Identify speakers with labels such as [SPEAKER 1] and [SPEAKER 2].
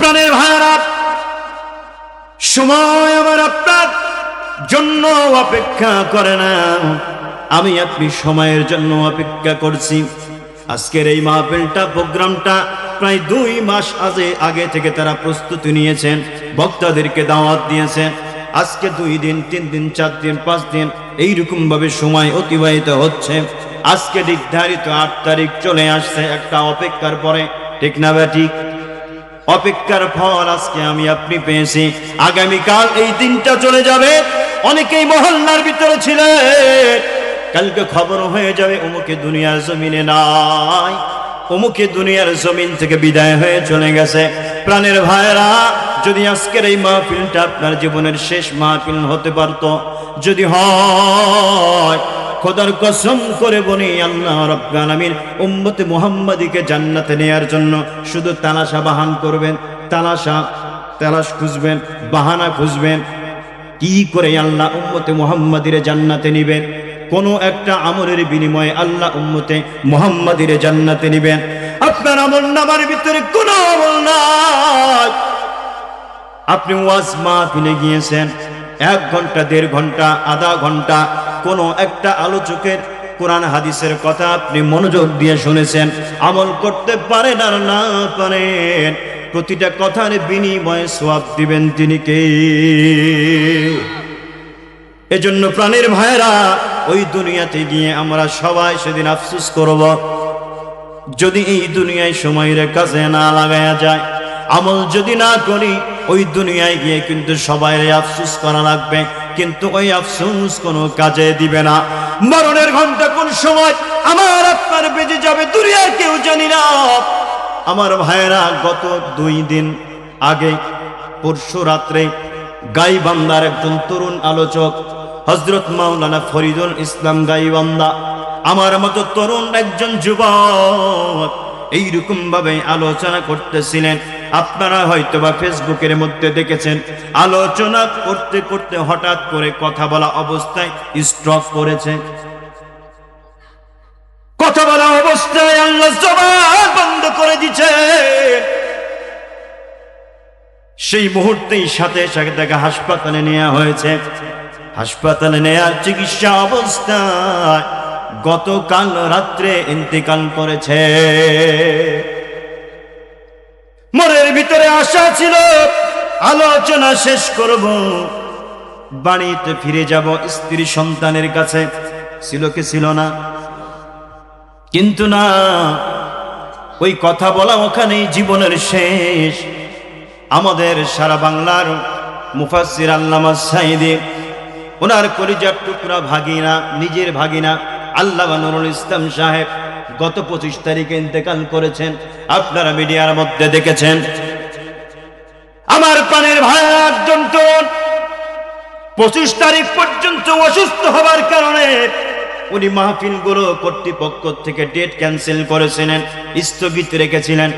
[SPEAKER 1] প্রাণের ভাইরা সময় আমার আপনার জন্য অপেক্ষা করে না। আমি আপনি সময়ের জন্য অপেক্ষা করছি। আজকের এই মাহফিলটা, প্রোগ্রামটা প্রায় দুই মাস আগে আগে থেকে তারা প্রস্তুতি নিয়েছেন, বক্তাদেরকে দাওয়াত দিয়েছেন। আজকে দুই দিন, তিন দিন, চার দিন, পাঁচ দিন এইরকম ভাবে সময় অতিবাহিত হচ্ছে। আজকে নির্ধারিত আট তারিখ চলে আসছে একটা অপেক্ষার পরে, ঠিক না ঠিক? অপেক্ষার ফল আজকে আমি আপনি পেয়েছি। আগামীকাল এই দিনটা চলে যাবে। অনেকেই মহল্লার ভিতরে ছিলেন। কালকে খবর হয়ে যাবে, অমুকে দুনিয়ার জমিনে নাই। অমুকে দুনিয়ার জমিন থেকে বিদায় হয়ে চলে গেছে। প্রাণের ভাইরা যদি আজকের এই মাহফিলটা আপনার জীবনের শেষ মাহফিল হতে পারত, যদি হয়, খোদার কসম করে বলি, আল্লাহ রব্বুল আলামিন উম্মতে মুহাম্মাদিকে জান্নাতে নেয়ার জন্য শুধু তালাশা বাহান করবেন, তালাশা, তালাশ খুঁজবেন, বাহানা খুঁজবেন। কি করে আল্লাহ উম্মতে মুহাম্মাদিরে জান্নাতে নিবেন? কোনো একটা আমলের বিনিময়ে আল্লাহ উম্মতে মুহাম্মাদিরে জান্নাতে নিবেন। আপনার আমল নামার ভিতরে কোনো আমল নাই। আপনি ওয়াজ মাহফিলে গিয়েছেন, এক ঘণ্টা, দেড় ঘণ্টা, আধা ঘণ্টা, কোনো একটা আলোচকের কোরআন, হাদিসের কথা আপনি মনোযোগ দিয়ে শুনেছেন, আমল করতে পারেন আর না পারেন, প্রতিটা কথার বিনিময়ে সোয়াব দিবেন তিনি কে? এজন্য প্রাণের ভাইরা ওই দুনিয়াতে গিয়ে আমরা সবাই সেদিন আফসুস করব। যদি এই দুনিয়ায় সময়ের কাছে না লাগায়া যায়, আমল যদি না করি, ওই দুনিয়ায় গিয়ে কিন্তু সবাই আফসুস করা লাগবে। কিন্তু ওই আফসুস কোনো কাজে দিবে না। মরণের ঘণ্টা কোন সময় আমার আপনার বেজে যাবে দুনিয়ার কেউ জানি না। আমার ভাইয়েরা, গত দুই দিন আগে, পরশু রাত্রে গাইবান্দার একজন তরুণ আলোচক হজরত মাওলানা ফরিদুল ইসলাম গাইবান্দা। আমার মতো তরুণ একজন যুবক এইরকম ভাবে আলোচনা করতেছিলেন। আপনারা হয়তো বা ফেসবুকের মধ্যে দেখেছেন, আলোচনা করতে করতে হঠাৎ করে কথা বলা অবস্থায় স্ট্রক করেছে কথা বলা অবস্থায় আল্লাহ জবান বন্ধ করে সেই মুহূর্তেই সাথে সাথে তাকে হাসপাতালে নেওয়া হয়েছে। হাসপাতালে নেওয়ার চিকিৎসা অবস্থায় গতকাল রাত্রে ইন্তেকাল করেছে। মনের ভিতরে আশা ছিল, আলোচনা শেষ করব। বাড়িতে ফিরে যাব স্ত্রী সন্তানের কাছে। ছিল কি ছিল না? কিন্তু না, ওই কথা বলা ওখানেই জীবনের শেষ। আমাদের সারা বাংলার মুফাসির আল্লামা সাইদে ওনার কলিজার টুকরা ভাগিনা, নিজের ভাগিনা আল্লাহ নুরুল ইসলাম সাহেব গত পঁচিশ তারিখে ইন্তেকাল করেছেন, আপনারা মিডিয়ার মধ্যে দেখেছেন। আমার পানের ভাই একজন পঁচিশ তারিখ পর্যন্ত অসুস্থ হবার কারণে উনি মাহফিল মাহফিলগুলো কর্তৃপক্ষ থেকে ডেট ক্যান্সেল করেছিলেন, স্থগিত রেখেছিলেন।